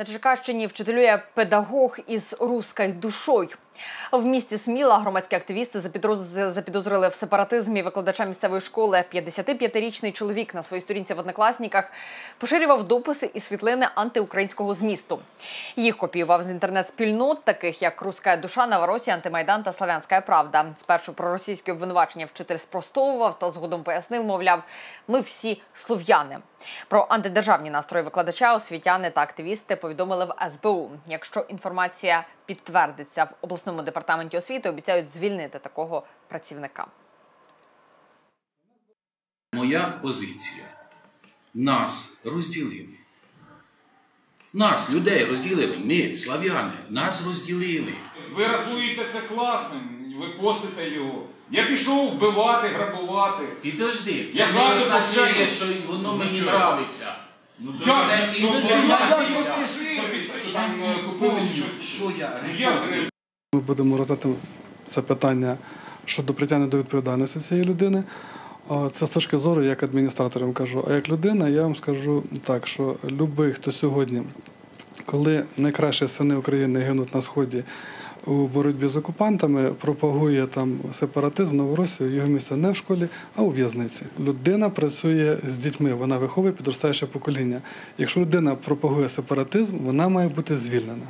На Черкащині вчителює педагог із руською душою. В місті Сміла громадські активісти запідозрили в сепаратизмі викладача місцевої школи. 55-річний чоловік на своїй сторінці в однокласніках поширював дописи і світлини антиукраїнського змісту. Їх копіював з інтернет-спільнот, таких як Руська душа, Новоросія, Антимайдан та Славянська Правда. Спершу про російське обвинувачення вчитель спростовував та згодом пояснив, мовляв, ми всі слов'яни. Про антидержавні настрої викладача освітяни та активісти повідомили в СБУ. Якщо інформація підтвердиться в обласному департаменті освіти, обіцяють звільнити такого працівника. Моя позиція. Нас розділили. Нас, людей, розділили. Ми, слав'яни, нас розділили. Ви рахуєте це класним, ви постите його. Я пішов вбивати, грабувати. Підожди, це Я не означає, що воно Ну, мені чого? нравиться. Ну, Це як? Ну, індивідуальна як дія. ви прожили? Що там е, купили чи щось? Що я Ну, як це? Ми будемо розглядати це питання щодо притягнення до відповідальності цієї людини. Це з точки зору, як адміністратор я вам кажу. А як людина, я вам скажу так, що любий, хто сьогодні, коли найкращі сини України гинуть на сході у боротьбі з окупантами, пропагує там сепаратизм, Новоросію, його місце не в школі, а у в'язниці. Людина працює з дітьми, вона виховує підростаюче покоління. Якщо людина пропагує сепаратизм, вона має бути звільнена.